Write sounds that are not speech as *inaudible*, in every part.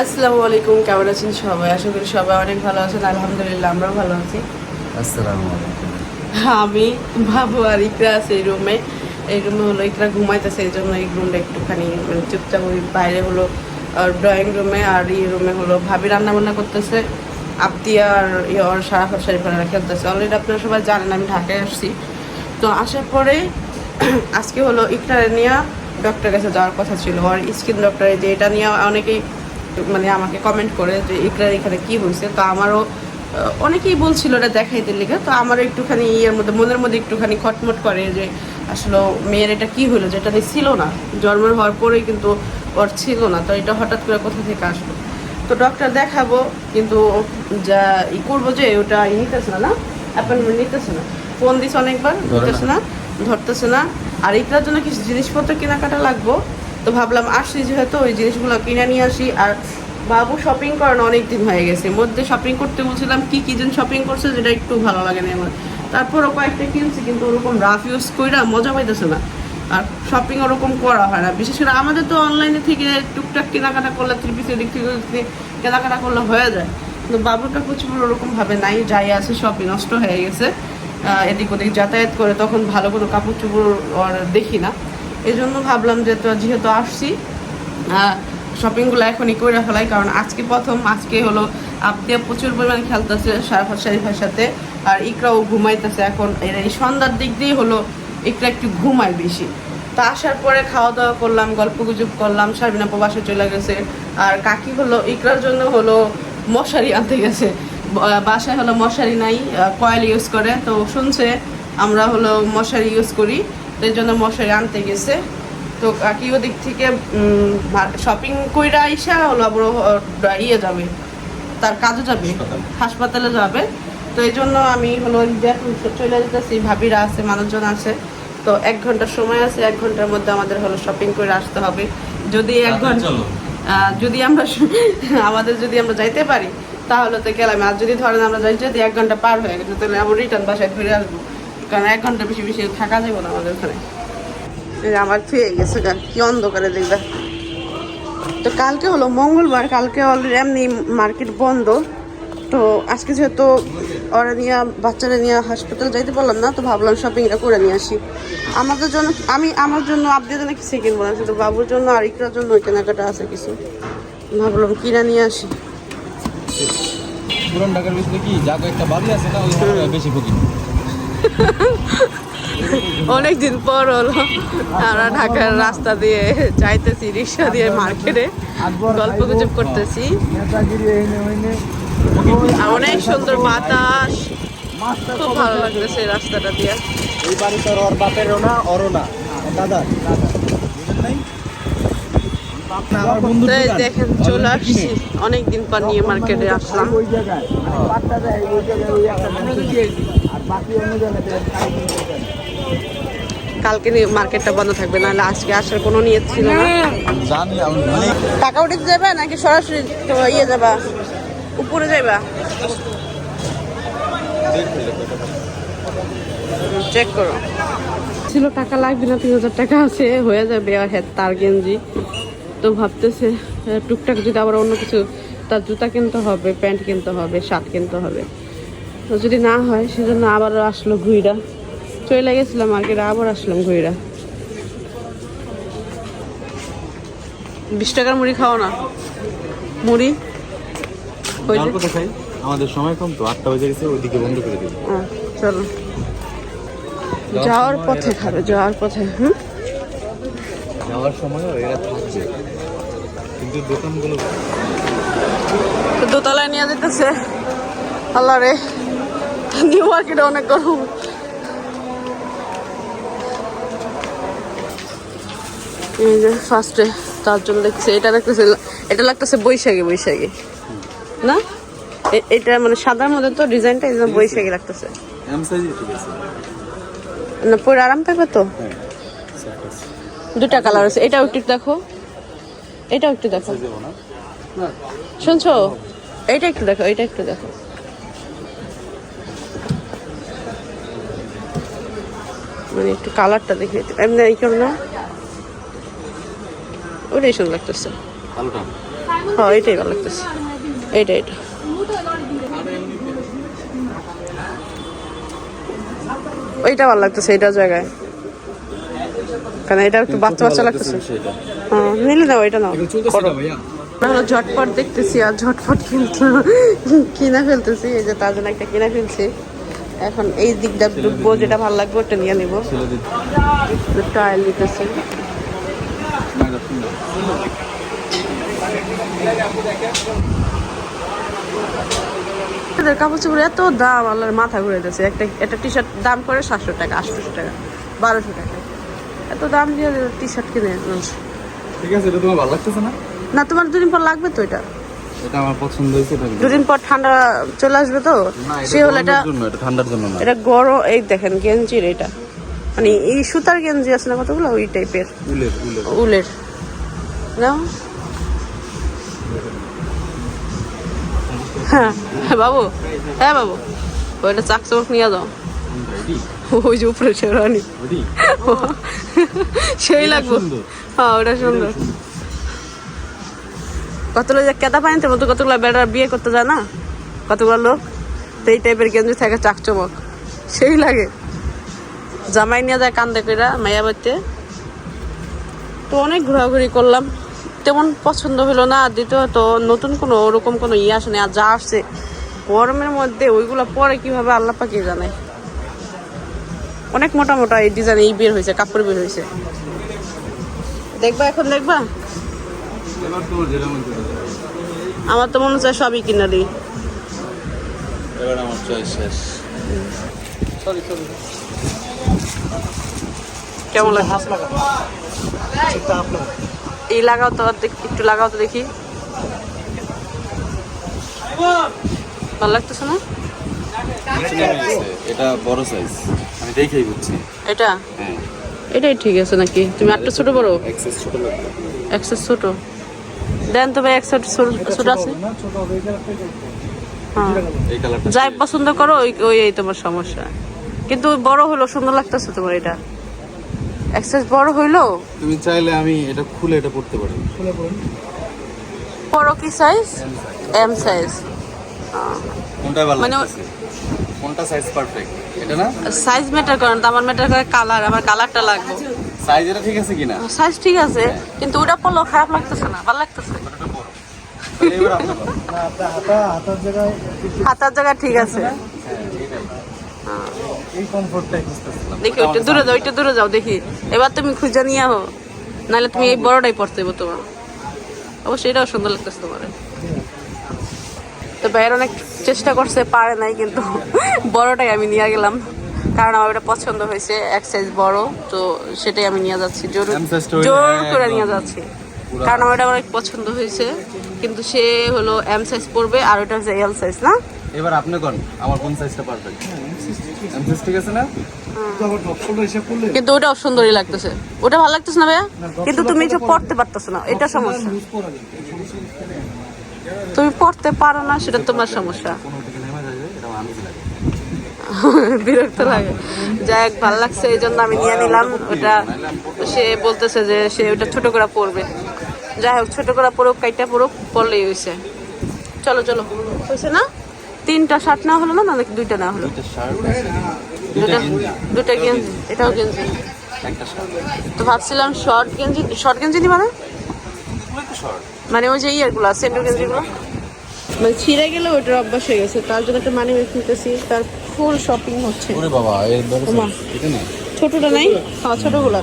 আসসালামু আলাইকুম কেমন আছেন সবাই? আশা করি সবাই অনেক ভালো আছেন। আলহামদুলিল্লাহ আমরাও ভালো আছি। আসসালামু আলাইকুম। আমি বাবু আর ইকরা আছে এই রুমে এই রুমে হলো ইকরা ঘুমাইতেছে এই জন্য এই রুমটা একটুখানি মানে চুপচাপ ওই বাইরে হলো ড্রয়িং রুমে আর এই রুমে হলো ভাবি রান্না বান্না করতেছে। আপতি আর ইয়ে ওর সারা শরীফারা খেলতেছে। অলরেডি আপনারা সবাই জানেন আমি ঢাকায় আসছি। তো আসার পরে আজকে হলো ইকরারে নিয়ে ডক্টরের কাছে যাওয়ার কথা ছিল। আর স্কিন ডক্টরে যে এটা নিয়ে অনেকেই মানে আমাকে কমেন্ট করে যে ইকরার এখানে কি হয়েছে? তো আমারও অনেকেই বলছিল এটা দেখাইতে লিখে তো আমারও একটুখানি ইয়ের মধ্যে মনের মধ্যে একটুখানি খটমট করে যে আসলে মেয়ের এটা কি হলো? যেটা ছিল না। জন্ম হওয়ার পরেই কিন্তু ওর ছিল না। তো এটা হঠাৎ করে কোথা থেকে আসলো? তো ডক্টর দেখাবো কিন্তু যা ই করব যে ওটা ই নিতেছে না না? অ্যাপয়েন্টমেন্ট নিতেছে না। ফোন দিস অনেকবার। নিতেছে না ধরতেছে না। আর এটার জন্য কিছু জিনিসপত্র কেনাকাটা লাগবো। তো ভাবলাম আসছি যেহেতু ওই জিনিসগুলো কিনে নিয়ে আসি। আর বাবু শপিং করানো অনেক দিন হয়ে গেছে। মধ্যে শপিং করতে বলছিলাম, কি কি যেন শপিং করছে যেটা একটু ভালো লাগে না আমার? তারপরও কয়েকটা কিনছি, কিন্তু ওরকম রাফ ইউজ কইরা মজা পাইতেছে না। আর শপিং ওরকম করা হয় না। বিশেষ করে আমাদের তো অনলাইনে থেকে টুকটাক কেনাকাটা করলে থ্রি দিক থেকে কেনাকাটা করলে হয়ে যায়। কিন্তু বাবুটা প্রচুর ওরকম ভাবে নাই, যাই আছে সবই নষ্ট হয়ে গেছে। এদিক ওদিক যাতায়াত করে তখন ভালো কোনো কাপড় চোপড় দেখি না। এই জন্য ভাবলাম যে তো যেহেতু আসছি শপিংগুলো এখনই করে ফেলাই, কারণ আজকে প্রথম, আজকে হলো আপনি প্রচুর পরিমাণে খেলতেছে সারাফাত শরীফের সাথে, আর ইকরাও ঘুমাইতেছে এখন। এর এই সন্ধ্যার দিক দিয়ে হলো ইকরা একটু ঘুমায় বেশি। তা আসার পরে খাওয়া দাওয়া করলাম গল্প গুজব করলাম সাবিনা প্রবাসে চলে গেছে, আর কাকি হলো, ইকরার জন্য হলো মশারি আনতে গেছে। বাসায় হলো মশারি নাই কয়েল ইউজ করে, তো শুনছে, আমরা হলো মশারি ইউজ করি। তো এই জন্য মশারি আনতে গেছে। তো কাকি ওদিক থেকে শপিং কইরা আইসা হলো আবার ইয়ে যাবে তার কাজে যাবে হাসপাতালে। যাবে। তো এই জন্য আমি হলো চলে যেতেছি ভাবিরা আছে মানুষজন আছে। তো এক ঘণ্টার সময় আছে এক ঘণ্টার মধ্যে আমাদের হলো শপিং করে আসতে হবে। যদি এক ঘণ্টা। যদি আমরা *laughs* আমাদের যদি আমরা যাইতে পারি তাহলে তো গেলাম। আর যদি ধরেন আমরা যাই যদি এক ঘণ্টা পার হয়ে গেছে তাহলে আবার রিটার্ন বাসায় ফিরে আসব। কারণ এক ঘণ্টা বেশি বেশি থাকা যাবে না আমাদের ওখানে। আমার ফিরে গেছে গা কি অন্ধকারে দেখবে। তো কালকে হলো মঙ্গলবার কালকে অলরেডি এমনি মার্কেট বন্ধ। তো আজকে যেহেতু ওরা নিয়ে বাচ্চারা নিয়ে হাসপাতাল যাইতে পারলাম না তো ভাবলাম শপিংটা করে নিয়ে আসি। আমাদের জন্য আমি আমার জন্য আপনি জন্য কিছু কিনবো না শুধু বাবুর জন্য আর ইকরার জন্য ওই কেনাকাটা আছে কিছু। ভাবলাম কিনা নিয়ে আসি। পুরান ঢাকার ভিতরে কি যা একটা বাড়ি আছে না ওই বেশি ভুগি অনেকদিন পর হলো। আমরা ঢাকার রাস্তা দিয়ে যাইতেছি রিক্সা দিয়ে মার্কেটে গল্প গুজব করতেছি। অনেক সুন্দর বাতাস। খুব ভালো লাগতেছে এই রাস্তাটা দিয়ে। এই বাড়ি তোর ওর বাপেরও না ওরও না। এই দেখেন চলে আসছি। অনেকদিন পর নিয়ে মার্কেটে আসলাম। ওই জায়গায়। ওই জায়গায় ওই কালকে মার্কেটটা বন্ধ থাকবে নাহলে আজকে আসার কোনো নিয়ত ছিল না? জানি আমি ভুলে টাকা উঠিতে যাবে নাকি সরাসরি ইয়ে যাবা উপরে যাবা চেক করো। ছিল টাকা লাগবে না তিন হাজার টাকা আছে হয়ে যাবে আর হ্যাঁ তার গেঞ্জি। তো ভাবতেছে টুকটাক যদি আবার অন্য কিছু তার জুতা কিনতে হবে প্যান্ট কিনতে হবে শার্ট কিনতে হবে। তো যদি না হয় সেজন্য আবার আসলো ঘুইরা। চলে গেছিলাম আর মার্কেটে আবার আসলাম ঘুইরা। বিশ টাকার মুড়ি খাও না। মুড়ি? আমাদের সময় কম তো আটটা বেজে গেছে ওইদিকে বন্ধ করে দিবি। হ্যাঁ, চলো। যাওয়ার পথে খাবে যাওয়ার পথে হুম? যাওয়ার সময়ও এরা থাকবে। কিন্তু দোকানগুলো দোতলায় নিয়ে যেতেছে। আল্লাহ রে। অনেক গরম ফার্স্টে তার জন্য এটা এটা বৈশাখী বৈশাখী না এটা মানে সাদার মধ্যে তো ডিজাইনটা বৈশাখী লাগতেছে না পরে আরাম তো দুটা কালার আছে একটু দেখো এটাও একটু দেখো শুনছো এইটা একটু দেখো এইটা একটু দেখো। মানে একটু কালারটা দেখে এমনি এই করো না? ওটাই সুন্দর লাগতেছে। হ্যাঁ এটাই ভালো লাগতেছে। এইটা এটা ওইটা ভালো লাগতেছে এটা জায়গায়। কারণ এটা একটু বাচ্চা বাচ্চা লাগতেছে? হ্যাঁ নিলে নাও। এটা নাও। আমরা ঝটপট দেখতেছি আর ঝটপট কিন্তু কিনা ফেলতেছি এই যে তার জন্য একটা কিনা ফেলছি। এখন এই দিকটা ঢুকবো যেটা ভালো লাগবে ওটা নিয়ে নিবো। ট্রায়াল নিতেছি এদের কাপড় চোপড় এত দাম আল্লাহর মাথা ঘুরে দিয়েছে। একটা একটা টি শার্ট দাম করে সাতশো টাকা আটশোশো টাকা বারোশো টাকা। এত দাম দিয়ে টি শার্ট কিনে ঠিক আছে এটা তোমার ভালো লাগতেছে না? না তোমার দুদিন পর লাগবে তো এটা। এটা আমার পছন্দ হয়েছে দুদিন পর ঠান্ডা চলে আসবে তো? সে হলো এটা ঠান্ডার জন্য না। এটা গরম এই দেখেন গেঞ্জির এটা। মানে এই সুতার গেঞ্জি আছে না কতগুলো? ওই টাইপের উলের উলের। উলের। হ্যাঁ হ্যাঁ, বাবু হ্যাঁ বাবু। ওইটা চাক চমক নিয়ে যাও। ওই যে উপরে শেরানি সেই লাগবে। হ্যাঁ ওটা সুন্দর। কতগুলো যে কেদা পানিতে মতো কতগুলো বেড়ার বিয়ে করতে যায় না? কতগুলো লোক? তো এই টাইপের গেঞ্জি থাকে, চাকচমক। সেই লাগে। জামাই নিয়ে যায় কান্দে কইরা, মাইয়া বাড়িতে। তো অনেক ঘোরাঘুরি করলাম। তেমন পছন্দ হলো না। দ্বিতীয়ত, নতুন কোনো ওরকম কোনো ইয়ে আসেনি। আর যা আসছে, গরমের মধ্যে ওইগুলো পরে কীভাবে আল্লাহ পাকে জানে? অনেক মোটা মোটা এই ডিজাইন এই বের হয়েছে, কাপড় বের হয়েছে। দেখবা এখন, দেখবা? আমার তো মনে হচ্ছে সবই কিনা দিই এবার আমার চয়েস শেষ। কেমন লাগে হাস এই লাগাও তো একটু লাগাও তো দেখি। ভালো লাগতেছে না? এটা বড় সাইজ আমি দেখেই বুঝছি। এটা? হ্যাঁ। এটাই ঠিক আছে নাকি? তুমি একটা ছোট বড়? এক্সেস ছোট লাগবে। ছোট। দেন তবে একশো ছোট আছে। হ্যাঁ। যাই পছন্দ করো ওই ওই এই তোমার সমস্যা। কিন্তু বড় হলো সুন্দর লাগতেছে তোমার এটা। এক্সাইজ বড় হইল? তুমি চাইলে আমি এটা খুলে এটা পড়তে পারি। বড় কি সাইজ এম সাইজ কোনটা ভালো মানে- কোনটা সাইজ পারফেক্ট এটা না? সাইজ ম্যাটার করে না আমার ম্যাটার করে কালার আমার কালারটা লাগবে। সাইজ এটা ঠিক আছে কিনা? সাইজ ঠিক আছে কিন্তু ওটা পরলেও খারাপ লাগতেছে না ভালো লাগতেছে ওটা বড় তাহলে এবার আপনি বলেন। হাতার জায়গা ঠিক আছে। হ্যাঁ খুঁজতেছিলাম। দেখি ওইটা দূরে যাও ওইটা দূরে যাও দেখি। এবার তুমি খুঁজে নিয়ে আহো। নাহলে তুমি এই বড়টাই পড়তে হবে তোমার। অবশ্যই এটাও সুন্দর লাগতেছে তোমার। তো বাইরে অনেক চেষ্টা করছে পারে নাই কিন্তু বড়টাই আমি নিয়ে গেলাম। কারণ আমার এটা পছন্দ হয়েছে এক সাইজ বড় তো সেটাই আমি নিয়ে যাচ্ছি। জোর জোর করে নিয়ে যাচ্ছি। কারণ আমার এটা অনেক পছন্দ হয়েছে। কিন্তু সে হলো এম সাইজ পড়বে আর ওটা হচ্ছে এল সাইজ না? এবার আপনি কোন? আমার কোন সাইজটা পারফেক্ট এম সাইজ ঠিক আছে না? কিন্তু ওটাও সুন্দরই লাগতেছে। ওটা ভালো লাগতেছে না ভাইয়া? কিন্তু তুমি যে পড়তে পারতেছো না এটা সমস্যা। তুমি পড়তে পারো না সেটা তোমার সমস্যা। এটা *laughs* বিরক্ত লাগে। যাই হোক ভালো লাগছে এই জন্য আমি নিয়ে নিলাম। ওটা সে বলতেছে যে সে ওটা ছোট করে পড়বে যাই হোক ছোট করে পড়ুক কাইটা পড়ুক পড়লেই হয়েছে চলো চলো। হয়েছে না? তিনটা শার্ট নেওয়া হলো না? নাকি দুইটা নেওয়া হলো? দুইটা শার্ট দুটা দুটা গেঞ্জি। এটাও গেঞ্জি। তো ভাবছিলাম শর্ট গেঞ্জি। শর্ট গেঞ্জি নিবা না মানে ওই যে ইয়ারগুলো সেন্টার গেঞ্জিগুলো? মানে ছিঁড়ে গেলে ওইটার অভ্যাস হয়ে গেছে। তার জন্য একটা মানি ব্যাগ নিতেছি তার ফুল শপিং হচ্ছে। ওরে বাবা না ছোটটা নাই? হ্যাঁ ছোটগুলো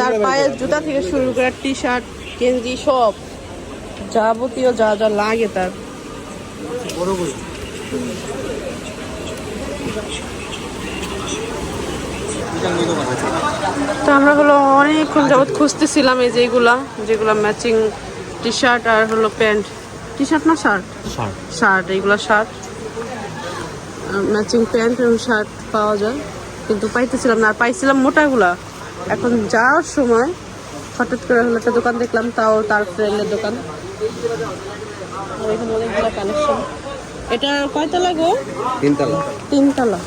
তার পায়ের জুতা থেকে শুরু করে টি শার্ট গেঞ্জি সব যাবতীয় যা যা লাগে তার। তো আমরা হলো অনেকক্ষণ যাবত খুঁজতেছিলাম এই যেগুলা যেগুলা ম্যাচিং টি শার্ট আর হলো প্যান্ট। টি শার্ট না শার্ট? শার্ট। শার্ট এইগুলো শার্ট। ম্যাচিং প্যান্ট এবং শার্ট পাওয়া যায়। কিন্তু পাইতেছিলাম না আর পাইছিলাম মোটাগুলা। এখন যাওয়ার সময় হঠাৎ করে হলো একটা দোকান দেখলাম তাও তার ফ্রেন্ডের দোকান। আর এখানে অনেকগুলো কালেকশন এটা কয়তলা গো? তিনতলা। তিনতলা।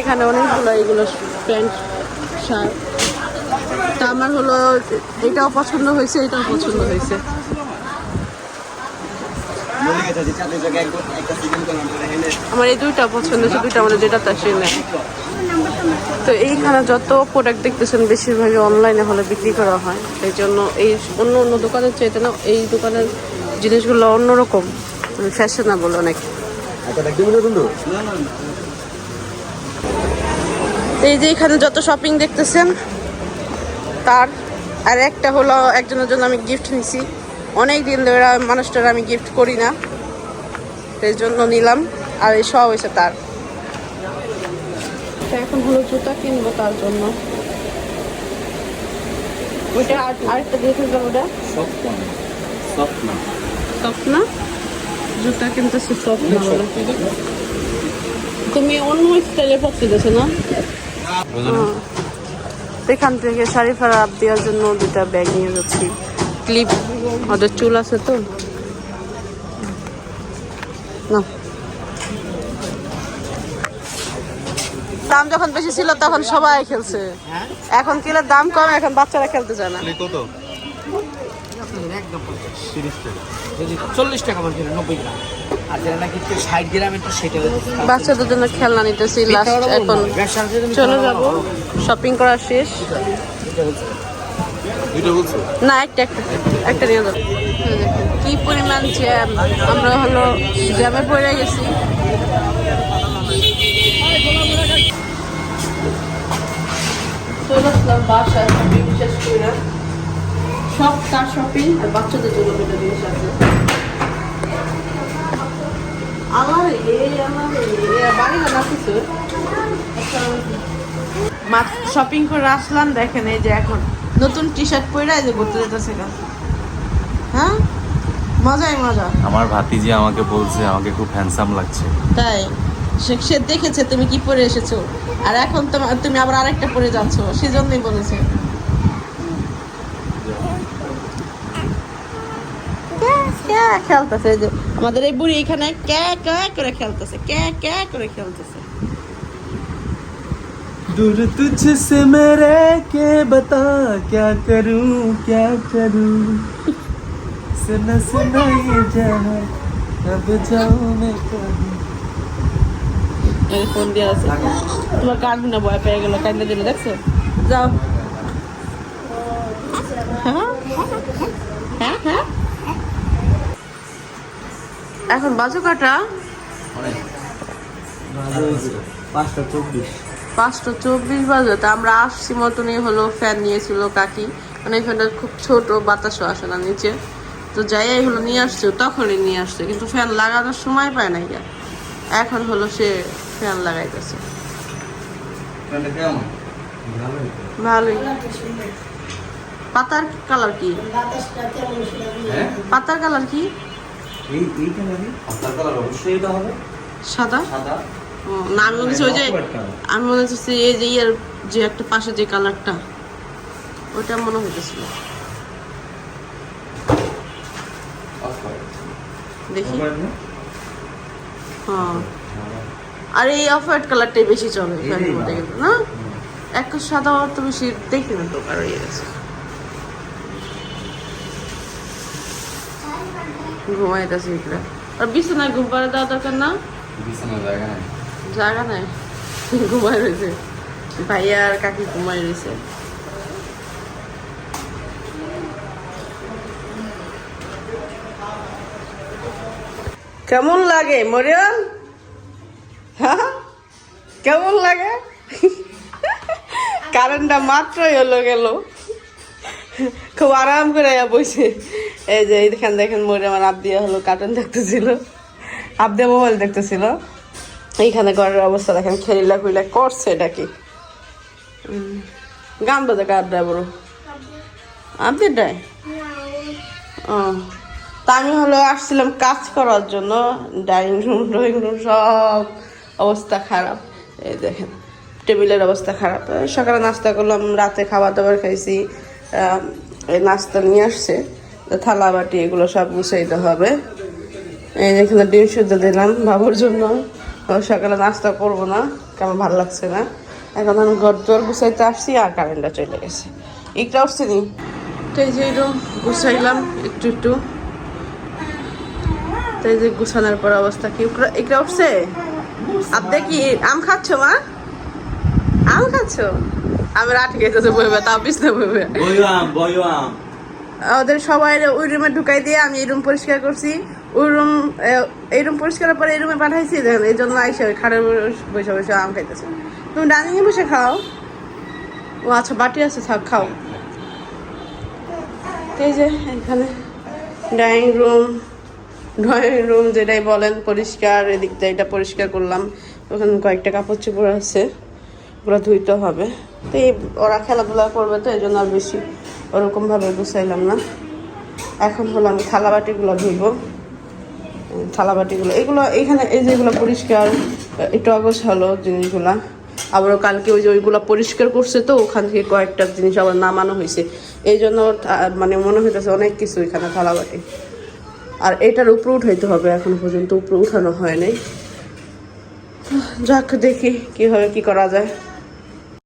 এখানে অনেকগুলো এগুলো প্যান্ট শার্ট। তা আমার হলো এটাও পছন্দ হয়েছে এটাও পছন্দ হয়েছে। আমার এই দুইটা পছন্দ হয়েছে দুইটা আমাদের যেটা তা সে নেয় তো এইখানে যত প্রোডাক্ট দেখতেছেন বেশিরভাগই অনলাইনে হলে বিক্রি করা হয়। এই জন্য এই অন্য অন্য দোকানের চাইতে না, এই দোকানের জিনিসগুলো অন্যরকম ফ্যাশনেবল অনেক। এই যে এখানে যত শপিং দেখতেছেন, তার, আর একটা হলো একজনের জন্য আমি গিফট নিছি। অনেক দিন ধরে মানুষটার আমি গিফট করি না। এর জন্য নিলাম আর এই সব হয়েছে তার। এখন হলো জুতা কিনবো তার জন্য। ওইটা আর- আরেকটা দেখে ওটা। সফট না জুতা কিনতেছে সফট না বলে তুমি অন্য স্টাইলে পড়তে গেছো না? হ্যাঁ। এখান থেকে শাড়ি ফাড়া আপ দেওয়ার জন্য দুটা ব্যাগ নিয়ে যাচ্ছি। ক্লিপ ওদের চুল আছে তো। না। দাম যখন বেশি ছিল তখন সবাই খেলছে। এখন কিলো দাম কম এখন বাচ্চারা খেলতে চায় না। কত চল্লিশ টাকা নব্বই গ্রাম। বাচ্চাদের জন্য খেলনা নিতেছি লাস্ট এখন চলে যাব। শপিং করা শেষ। না, একটা একটা একটা পরিমাণ আমরা হলো জ্যামে পড়ে গেছি। চলে আসলাম করে না। সব তার শপিং বাচ্চাদের আছে। শপিং করে আসলাম, দেখেন এই যে এখন নতুন টি শার্ট পরে যে ঘুরতে যেতেছে হ্যাঁ? মজাই মজা। আমার ভাতিজি আমাকে বলছে আমাকে খুব হ্যান্ডসাম লাগছে। তাই? সে দেখেছে তুমি কি পরে এসেছ। আর এখন তোমার তুমি আবার আরেকটা পরে যাচ্ছ সেজন্যই বলেছে। খেলতেছে যে। আমাদের এই বুড়ি এখানে ক্যা ক্যা করে খেলতেছে ক্যা ক্যা করে খেলতেছে। दूर तुझसे मैं रह के बता क्या करूं क्या करूं सुना सुना ये जहां अब जाऊं मैं कहीं এই ফোন দিয়ে আছে তোমার কাঁদবি না ভয় পেয়ে গেল কান্দে দিলে দেখছো যাও হ্যাঁ? হ্যাঁ হ্যাঁ এখন বাজু কাটা পাঁচটা চব্বিশ পাঁচটা চব্বিশ বাজে তা আমরা আসছি মতনই হলো ফ্যান নিয়েছিল কাকি। মানে এই ফ্যানটা খুব ছোট বাতাসও আসে না নিচে। তো যাই হলো নিয়ে আসছে তখনই নিয়ে আসছে কিন্তু ফ্যান লাগানোর সময় পায় না ইয়া এখন হলো সে ফ্যান লাগাইতেছে। ভালোই। পাতার কালার কি? পাতার কালার কি? এই এইটা অবশ্যই সাদা? সাদা। না আমি মনে হচ্ছে ওই যে আমি মনে হচ্ছে এই যে ইয়ার যে একটা পাশে যে কালারটা ওইটা মনে হইতেছিল। দেখি। হ্যাঁ। আর এই অফ হোয়াইট কালারটাই বেশি চলে ফ্যানের মধ্যে কিন্তু না? এক সাদা অর্থ বেশি দেখি না তো আর হয়ে গেছে ঘুমাইতেছে আর বিছানায় ঘুম পাড়ে দেওয়া দরকার না? বিছানা জায়গা নাই। জায়গা নাই। ঘুমাই রয়েছে। ভাইয়া আর কাকি ঘুমাই রয়েছে। কেমন লাগে মরিয়ম? হ্যাঁ? কেমন লাগে? কারেন্টটা মাত্রই হলো গেল। খুব আরাম করে বসে। এই যে এইখান দেখেন মরিয়ম আর আবদিয়া হলো কার্টুন দেখতেছিল। আবদিয়া মোবাইল দেখতেছিল। এইখানে ঘরের অবস্থা দেখেন, খেলিলা খুইলা করছে এটা কি? গান বাজে কার ড্রাইভারও আপনি ডাই ও, তা আমি হলো আসছিলাম কাজ করার জন্য, ডাইনিং রুম, ড্রয়িং রুম, সব অবস্থা খারাপ। এই দেখেন, টেবিলের অবস্থা খারাপ। সকালে নাস্তা করলাম, রাতে খাবার দাবার খাইছি এই নাস্তা নিয়ে আসছে থালা বাটি এগুলো সব গুছাইতে হবে। এই যে এখানে ডিম সুদ্ধ দিলাম বাবুর জন্য। সকালে নাস্তা করব না কেমন ভালো লাগছে না? এখন আমি ঘর দোর গুছাইতে আসছি আর কারেন্টটা চলে গেছে। একটা উঠছে নি? তো এই যে এরকম গুছাইলাম একটু একটু। তো এই যে গুছানোর পর অবস্থা কি? একটা উঠছে? আপনি কি আম খাচ্ছ মা? আম খাচ্ছ? আমার আটকে গেছে বইবে তাও পিছনে বইবে ওদের সবাই ওই রুমে ঢুকাই দিয়ে আমি এই রুম পরিষ্কার করছি। ওই রুম এই রুম পরিষ্কারের পরে এই রুমে পাঠাইছি, দেখেন, এই জন্য আইসা ওই খাটের বসে বসে আম খাইতেছে। তুমি ডাইনিংয়ে বসে খাও। ও আচ্ছা বাটি আছে, থাক, খাও। এই যে, এখানে ডাইনিং রুম, ড্রয়িং রুম যেটাই বলেন, পরিষ্কার এদিকটা এটা পরিষ্কার করলাম। ওখানে কয়েকটা কাপড় চোপড় আছে, ওগুলো ধুইতে হবে। তো এই ওরা খেলাধুলা করবে তো, এই জন্য আর বেশি ওরকমভাবে গুছাইলাম না। এখন হলো আমি থালা বাটিগুলো ধুইব। উম, থালা বাটিগুলো এগুলো এখানে এই যেগুলো পরিষ্কার একটু অগোছ হলো জিনিসগুলা। আবারও কালকে ওই যে ওইগুলো পরিষ্কার করছে তো ওখান থেকে কয়েকটা জিনিস আবার নামানো হয়েছে। এই জন্য মানে মনে হইতেছে অনেক কিছু এখানে থালাবাটি। আর এটার উপরে উঠাইতে হবে এখন পর্যন্ত উপরে উঠানো হয় নাই। যাক দেখি কীভাবে কি করা যায়।